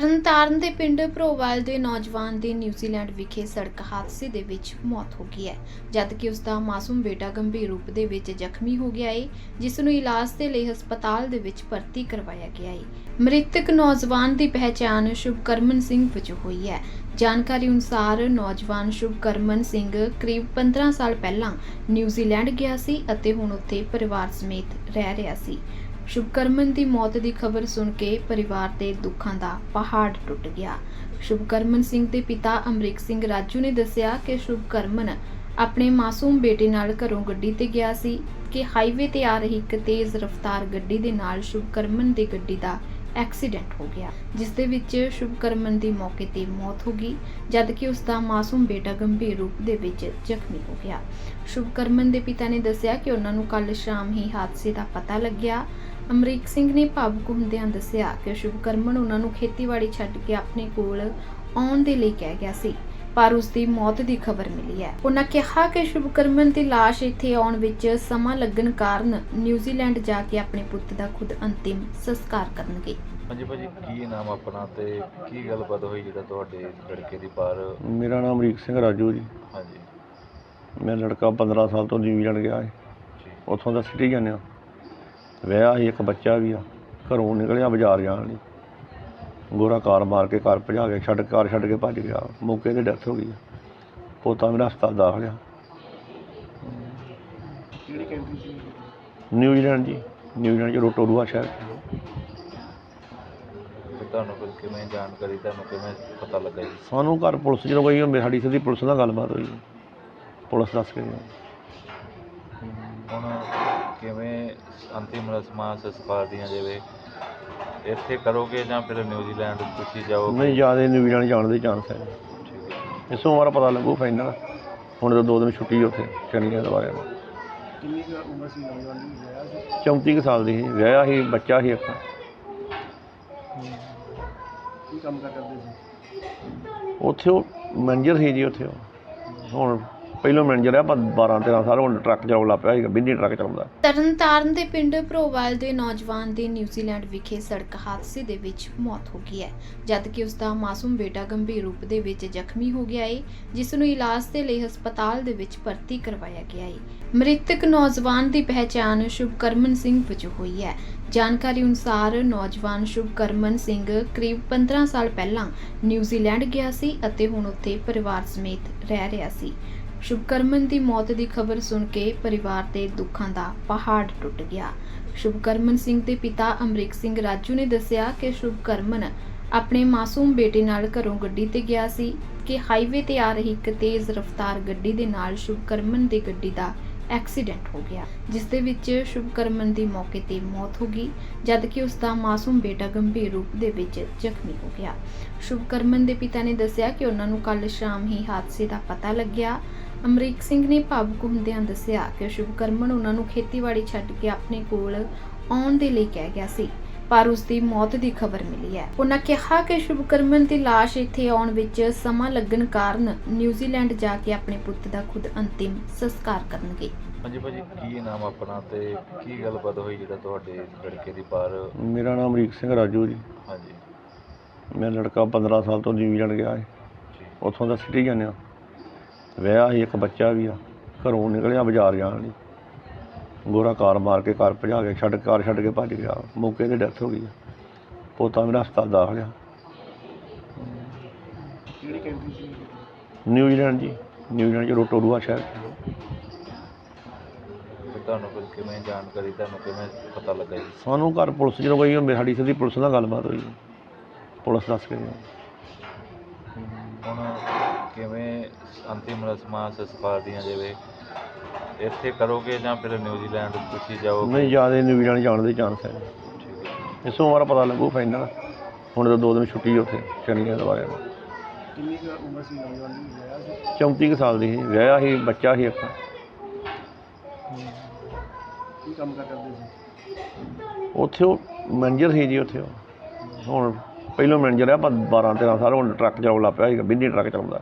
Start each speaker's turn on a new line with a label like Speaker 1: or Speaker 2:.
Speaker 1: ਤਰਨਤਾਰਨ ਦੇ ਪਿੰਡ ਭਰੋਵਾਲ ਦੇ ਨੌਜਵਾਨ ਦੀ ਨਿਊਜ਼ੀਲੈਂਡ ਵਿਖੇ ਸੜਕ ਹਾਦਸੇ ਦੇ ਵਿੱਚ ਮੌਤ ਹੋ ਗਈ ਹੈ। ਜਦਕਿ ਉਸ ਦਾ ਮਾਸੂਮ ਬੇਟਾ ਗੰਭੀਰ ਰੂਪ ਦੇ ਵਿੱਚ ਜ਼ਖਮੀ ਹੋ ਗਿਆ ਹੈ ਜਿਸ ਨੂੰ ਇਲਾਜ ਦੇ ਲਈ ਹਸਪਤਾਲ ਦੇ ਵਿੱਚ ਭਰਤੀ ਕਰਵਾਇਆ ਗਿਆ ਹੈ ਮ੍ਰਿਤਕ ਨੌਜਵਾਨ ਦੀ ਪਹਿਚਾਣ ਸ਼ੁਭਕਰਮਨ ਸਿੰਘ ਵਜੋਂ ਹੋਈ ਹੈ। ਜਾਣਕਾਰੀ ਅਨੁਸਾਰ ਨੌਜਵਾਨ ਸ਼ੁਭਕਰਮਨ ਸਿੰਘ ਕਰੀਬ 15 ਸਾਲ ਪਹਿਲਾਂ ਨਿਊਜ਼ੀਲੈਂਡ ਗਿਆ ਸੀ ਅਤੇ ਹੁਣ ਉੱਥੇ ਪਰਿਵਾਰ ਸਮੇਤ ਰਹਿ ਰਿਹਾ ਸੀ। ਸ਼ੁਭਕਰਮਨ ਦੀ ਮੌਤ ਦੀ ਖਬਰ ਸੁਣ ਕੇ ਪਰਿਵਾਰ ਤੇ ਦੁੱਖਾਂ ਦਾ ਪਹਾੜ ਟੁੱਟ ਗਿਆ। ਸ਼ੁਭਕਰਮਨ ਸਿੰਘ ਦੇ ਪਿਤਾ ਅਮਰੀਕ ਸਿੰਘ ਰਾਜੂ ਨੇ ਦੱਸਿਆ ਕਿ ਸ਼ੁਭਕਰਮਨ ਆਪਣੇ ਮਾਸੂਮ ਬੇਟੇ ਨਾਲ ਘਰੋਂ ਗੱਡੀ ਤੇ ਗਿਆ ਸੀ ਕਿ ਹਾਈਵੇ ਤੇ ਆ ਰਹੀ ਇੱਕ ਤੇਜ਼ ਰਫ਼ਤਾਰ ਗੱਡੀ ਦੇ ਨਾਲ ਸ਼ੁਭਕਰਮਨ ਦੀ ਗੱਡੀ ਦਾ ਐਕਸੀਡੈਂਟ ਹੋ ਗਿਆ, ਜਿਸ ਦੇ ਵਿੱਚ ਸ਼ੁਭਕਰਮਨ ਦੀ ਮੌਕੇ ਤੇ ਮੌਤ ਹੋ ਗਈ, ਜਦਕਿ ਉਸ ਦਾ ਮਾਸੂਮ ਬੇਟਾ ਗੰਭੀਰ ਰੂਪ ਦੇ ਵਿੱਚ ਜ਼ਖਮੀ ਹੋ ਗਿਆ। ਸ਼ੁਭਕਰਮਨ ਦੇ ਪਿਤਾ ਨੇ ਦੱਸਿਆ ਕਿ ਉਹਨਾਂ ਨੂੰ ਕੱਲ ਸ਼ਾਮ ਹੀ ਹਾਦਸੇ ਦਾ ਪਤਾ ਲੱਗਿਆ। ਅਮਰੀਕ ਸਿੰਘ ਨੇ ਭਾਵੁਕ ਹੁੰਦਿਆਂ ਦੱਸਿਆ ਕਿ ਸ਼ੁਭਕਰਮਨ ਉਹਨਾਂ ਨੂੰ ਖੇਤੀਬਾੜੀ ਛੱਡ ਕੇ ਆਪਣੇ ਕੋਲ ਆਉਣ ਦੇ ਲਈ ਕਹਿ ਗਿਆ ਸੀ ਪਰ ਉਸ ਦੀ ਮੌਤ ਦੀ ਖਬਰ ਮਿਲੀ ਹੈ। ਉਹਨਾਂ ਕਿਹਾ ਕਿ ਸ਼ੁਭਕਰਮਨ ਦੀ ਲਾਸ਼ ਇੱਥੇ ਆਉਣ ਵਿੱਚ ਸਮਾਂ ਲੱਗਣ ਕਾਰਨ ਨਿਊਜ਼ੀਲੈਂਡ ਜਾ ਕੇ ਆਪਣੇ ਪੁੱਤ ਦਾ ਖੁਦ ਅੰਤਿਮ ਸੰਸਕਾਰ ਕਰਨਗੇ।
Speaker 2: ਹਾਂਜੀ ਭਾਜੀ ਕੀ ਨਾਮ ਆਪਣਾ ਤੇ ਕੀ ਗੱਲਬਾਤ ਹੋਈ ਜਿਹੜਾ ਤੁਹਾਡੇ ਲੜਕੇ ਦੀ ਬਾਹਰ?
Speaker 3: ਮੇਰਾ ਨਾਮ ਅਮਰੀਕ ਸਿੰਘ ਰਾਜੂ ਜੀ।
Speaker 2: ਹਾਂਜੀ।
Speaker 3: ਮੈਂ ਲੜਕਾ 15 ਸਾਲ ਤੋਂ ਨਿਊਜ਼ੀਲੈਂਡ ਗਿਆ ਹੈ
Speaker 2: ਜੀ।
Speaker 3: ਉੱਥੋਂ ਦਾ ਸਿਟੀਜ਼ਨ ਆ ਵਿਆਹ ਸੀ ਇੱਕ ਬੱਚਾ ਵੀ ਆ ਘਰੋਂ ਨਿਕਲਿਆ ਬਾਜ਼ਾਰ ਜਾਣ ਲਈ। ਗੋਰਾ ਕਾਰ ਮਾਰ ਕੇ ਕਾਰ ਭਜਾ ਕੇ ਛੱਡ ਕਾਰ ਛੱਡ ਕੇ ਭੱਜ ਗਿਆ ਮੌਕੇ ਤੇ ਡੈਥ ਹੋ ਗਈ ਆ। ਪੋਤਾ ਮੇਰਾ ਹਸਪਤਾਲ ਦਾਖਲ ਆ। ਨਿਊਜ਼ੀਲੈਂਡ ਜੀ ਨਿਊਜ਼ੀਲੈਂਡ ਚ ਰੋਟੋਰੂਆ ਸ਼ਹਿਰ।
Speaker 2: ਤੇ ਤੁਹਾਨੂੰ ਫਿਰ ਕਿਵੇਂ ਜਾਣਕਾਰੀ ਤੁਹਾਨੂੰ ਕਿਵੇਂ ਪਤਾ ਲੱਗਾ ਜੀ?
Speaker 3: ਸਾਨੂੰ ਘਰ ਪੁਲਿਸ ਜਦੋਂ ਗਈ ਉਹ ਸਾਡੀ ਸਿੱਧੀ ਪੁਲਿਸ ਨਾਲ ਗੱਲਬਾਤ ਹੋਈ। ਪੁਲਿਸ ਦੱਸ ਕੇ ਗਈ
Speaker 2: ਹੁਣ ਅੰਤਿਮ ਰਸਮਾਂ ਸੰਸਕਾਰ ਦੀਆਂ ਜਿਵੇਂ ਇੱਥੇ ਕਰੋਗੇ ਜਾਂ ਫਿਰ ਨਿਊਜ਼ੀਲੈਂਡ ਤੁਸੀਂ ਜਾਓਗੇ?
Speaker 3: ਨਹੀਂ ਜ਼ਿਆਦਾ ਨਿਊਜ਼ੀਲੈਂਡ ਜਾਣ ਦੇ ਚਾਂਸ ਹੈ ਇਸ ਸੋਮਵਾਰ ਪਤਾ ਲੱਗੂ ਫਾਈਨਲ ਹੁਣ ਤਾਂ ਦੋ ਦਿਨ ਛੁੱਟੀ ਉੱਥੇ ਐਤਵਾਰ ਨੂੰ
Speaker 4: ਕਿੰਨੀ ਕੁ ਉਮਰ ਸੀ ਨੌਜਵਾਨ ਦੀ? ਵਿਆਹ ਸੀ?
Speaker 3: 34 ਕੁ ਸਾਲ ਦੀ ਸੀ। ਵਿਆਹਿਆ ਸੀ ਬੱਚਾ ਸੀ ਇੱਕ।
Speaker 4: ਕੀ ਕੰਮ ਕਾਰ ਕਰਦੇ ਸੀ?
Speaker 3: ਉੱਥੇ ਉਹ ਮੈਨੇਜਰ ਸੀ ਜੀ ਉੱਥੇ ਉਹ। ਹੁਣ ਪਹਿਲੋਂ ਮੈਨੇਜਰ ਆ ਪਰ 12 13 ਸਾਲ ਹੁਣ ਟਰੱਕ ਚਲਾਉਣ ਲੱਗ ਪਿਆ ਸੀ ਬਿੰਨੀ ਟਰੱਕ ਚਲਾਉਂਦਾ।
Speaker 1: ਤਰਨਤਾਰਨ ਦੇ ਪਿੰਡ ਭਰੋਵਾਲ ਦੇ ਨੌਜਵਾਨ ਦੀ ਨਿਊਜ਼ੀਲੈਂਡ ਵਿਖੇ ਸੜਕ ਹਾਦਸੇ ਦੇ ਵਿੱਚ ਮੌਤ ਹੋ ਗਈ ਹੈ। ਜਦਕਿ ਉਸ ਦਾ ਮਾਸੂਮ ਬੇਟਾ ਗੰਭੀਰ ਰੂਪ ਦੇ ਵਿੱਚ ਜ਼ਖਮੀ ਹੋ ਗਿਆ ਹੈ ਜਿਸ ਨੂੰ ਇਲਾਜ ਦੇ ਲਈ ਹਸਪਤਾਲ ਦੇ ਵਿੱਚ ਭਰਤੀ ਕਰਵਾਇਆ ਗਿਆ ਹੈ ਮ੍ਰਿਤਕ ਨੌਜਵਾਨ ਦੀ ਪਹਿਚਾਣ ਸ਼ੁਭਕਰਮਨ ਸਿੰਘ ਵਜੋਂ ਹੋਈ ਹੈ। ਜਾਣਕਾਰੀ ਅਨੁਸਾਰ ਨੌਜਵਾਨ ਸ਼ੁਭਕਰਮਨ ਸਿੰਘ ਕਰੀਬ 15 ਸਾਲ ਪਹਿਲਾਂ ਨਿਊਜ਼ੀਲੈਂਡ ਗਿਆ ਸੀ ਅਤੇ ਹੁਣ ਉੱਥੇ ਪਰਿਵਾਰ ਸਮੇਤ ਰਹਿ ਰਿਹਾ ਸੀ। ਸ਼ੁਭਕਰਮਨ ਦੀ ਮੌਤ ਦੀ ਖਬਰ ਸੁਣ ਕੇ ਪਰਿਵਾਰ ਤੇ ਦੁੱਖਾਂ ਦਾ ਪਹਾੜ ਟੁੱਟ ਗਿਆ। ਸ਼ੁਭਕਰਮਨ ਸਿੰਘ ਦੇ ਪਿਤਾ ਅਮਰੀਕ ਸਿੰਘ ਰਾਜੂ ਨੇ ਦੱਸਿਆ ਕਿ ਸ਼ੁਭਕਰਮਨ ਆਪਣੇ ਮਾਸੂਮ ਬੇਟੇ ਨਾਲ ਘਰੋਂ ਗੱਡੀ ਤੇ ਗਿਆ ਸੀ ਕਿ ਹਾਈਵੇ ਤੇ ਆ ਰਹੀ ਇੱਕ ਤੇਜ਼ ਰਫ਼ਤਾਰ ਗੱਡੀ ਦੇ ਨਾਲ ਸ਼ੁਭਕਰਮਨ ਦੀ ਗੱਡੀ ਦਾ ਐਕਸੀਡੈਂਟ ਹੋ ਗਿਆ, ਜਿਸ ਦੇ ਵਿੱਚ ਸ਼ੁਭਕਰਮਨ ਦੀ ਮੌਕੇ ਤੇ ਮੌਤ ਹੋ ਗਈ ਜਦਕਿ ਉਸ ਦਾ ਮਾਸੂਮ ਬੇਟਾ ਗੰਭੀਰ ਰੂਪ ਦੇ ਵਿੱਚ ਜ਼ਖਮੀ ਹੋ ਗਿਆ। ਸ਼ੁਭਕਰਮਨ ਦੇ ਪਿਤਾ ਨੇ ਦੱਸਿਆ ਕਿ ਉਹਨਾਂ ਨੂੰ ਕੱਲ ਸ਼ਾਮ ਹੀ ਹਾਦਸੇ ਦਾ ਪਤਾ ਲੱਗਿਆ। ਅਮਰੀਕ ਸਿੰਘ ਨੇ ਭਾਵੁਕ ਹੁੰਦਿਆਂ ਦੱਸਿਆ ਕਿ ਸ਼ੁਭਕਰਮਨ ਉਹਨਾਂ ਨੂੰ ਖੇਤੀਬਾੜੀ ਛੱਡ ਕੇ ਆਪਣੇ ਕੋਲ ਆਉਣ ਦੇ ਲਈ ਕਹਿ ਗਿਆ ਸੀ। ਪਰ ਉਸ ਦੀ ਮੌਤ ਦੀ ਖਬਰ ਮਿਲੀ ਹੈ। ਉਹਨਾਂ ਕਿਹਾ ਕਿ ਸ਼ੁਭਕਰਮਨ ਦੀ ਲਾਸ਼ ਇੱਥੇ ਆਉਣ ਵਿੱਚ ਸਮਾਂ ਲੱਗਣ ਕਾਰਨ ਨਿਊਜ਼ੀਲੈਂਡ ਜਾ ਕੇ ਆਪਣੇ ਪੁੱਤ ਦਾ ਖੁਦ ਅੰਤਿਮ ਸੰਸਕਾਰ ਕਰਨਗੇ।
Speaker 2: ਹਾਂਜੀ ਭਾਜੀ ਕੀ ਨਾਮ ਆਪਣਾ ਤੇ ਕੀ ਗੱਲਬਾਤ ਹੋਈ ਜਿਹੜਾ ਤੁਹਾਡੇ ਲੜਕੇ ਦੀ ਬਾਹਰ?
Speaker 3: ਮੇਰਾ ਨਾਮ ਅਮਰੀਕ ਸਿੰਘ ਰਾਜੂ ਜੀ।
Speaker 2: ਹਾਂਜੀ।
Speaker 3: ਮੈਂ ਲੜਕਾ 15 ਸਾਲ ਤੋਂ ਨਿਊਜ਼ੀਲੈਂਡ ਗਿਆ ਹੈ। ਉੱਥੋਂ ਦਾ ਸਿਟੀਜ਼ਨ ਆ ਵਿਆਹ ਸੀ ਇੱਕ ਬੱਚਾ ਵੀ ਆ। ਘਰੋਂ ਨਿਕਲਿਆ ਬਾਜ਼ਾਰ ਜਾਣ ਲਈ। ਗੋਰਾ ਕਾਰ ਮਾਰ ਕੇ ਕਾਰ ਭਜਾ ਕੇ ਛੱਡ ਕਾਰ ਛੱਡ ਕੇ ਭੱਜ ਗਿਆ। ਮੌਕੇ ਤੇ ਡੈਥ ਹੋ ਗਈ। ਆ ਪੋਤਾ ਮੇਰਾ ਹਸਪਤਾਲ ਦਾਖਲ ਆ।
Speaker 4: ਕਿਹੜੀ ਕੰਟਰੀ ਸੀ?
Speaker 3: ਨਿਊਜ਼ੀਲੈਂਡ ਜੀ। ਨਿਊਜ਼ੀਲੈਂਡ ਚ ਰੋਟੋਰੂਆ ਸ਼ਹਿਰ
Speaker 2: ਤੇ ਤੁਹਾਨੂੰ ਫਿਰ ਕਿਵੇਂ ਜਾਣਕਾਰੀ ਤੁਹਾਨੂੰ ਕਿਵੇਂ ਪਤਾ ਲੱਗਾ ਜੀ?
Speaker 3: ਸਾਨੂੰ ਘਰ ਪੁਲਿਸ ਜਦੋਂ ਗਈ ਉਹ ਸਾਡੀ ਸਿੱਧੀ ਪੁਲਿਸ ਨਾਲ ਗੱਲਬਾਤ ਹੋਈ। ਪੁਲਿਸ ਦੱਸ ਕੇ ਗਈ
Speaker 2: ਹੁਣ ਕਿਵੇਂ ਅੰਤਿਮ ਰਸਮਾਂ ਸੰਸਕਾਰ ਦੀਆਂ ਜਿਵੇਂ ਇੱਥੇ ਕਰੋਗੇ ਜਾਂ ਫਿਰ ਨਿਊਜ਼ੀਲੈਂਡ ਤੁਸੀਂ ਜਾਓਗੇ?
Speaker 3: ਨਹੀਂ ਜ਼ਿਆਦਾ ਨਿਊਜ਼ੀਲੈਂਡ ਜਾਣ ਦੇ ਚਾਂਸ ਹੈ।
Speaker 2: ਠੀਕ ਹੈ
Speaker 3: ਇਸ ਸੋਮਵਾਰ ਪਤਾ ਲੱਗੂ ਫਾਈਨਲ ਹੁਣ ਤਾਂ ਦੋ ਦਿਨ ਛੁੱਟੀ ਉੱਥੇ ਸ਼ਨੀ ਐਤਵਾਰ ਨੂੰ
Speaker 4: ਕਿੰਨੀ ਕੁ ਉਮਰ ਸੀ ਨੌਜਵਾਨ ਦੀ? ਵਿਆਹ ਸੀ?
Speaker 3: 34 ਕੁ ਸਾਲ ਦੀ ਸੀ। ਵਿਆਹਿਆ ਸੀ ਬੱਚਾ ਸੀ ਇੱਕ।
Speaker 4: ਕੀ ਕੰਮ ਕਾਰ ਕਰਦੇ ਸੀ?
Speaker 3: ਉੱਥੇ ਉਹ ਮੈਨੇਜਰ ਸੀ ਜੀ ਉੱਥੇ ਉਹ। ਹੁਣ ਪਹਿਲੋਂ ਮੈਨੇਜਰ ਆ ਪਰ 12 13 ਸਾਲ ਹੁਣ ਟਰੱਕ ਚਲਾਉਣ ਲੱਗ ਪਿਆ ਸੀ ਬਿੰਨੀ ਟਰੱਕ ਚਲਾਉਂਦਾ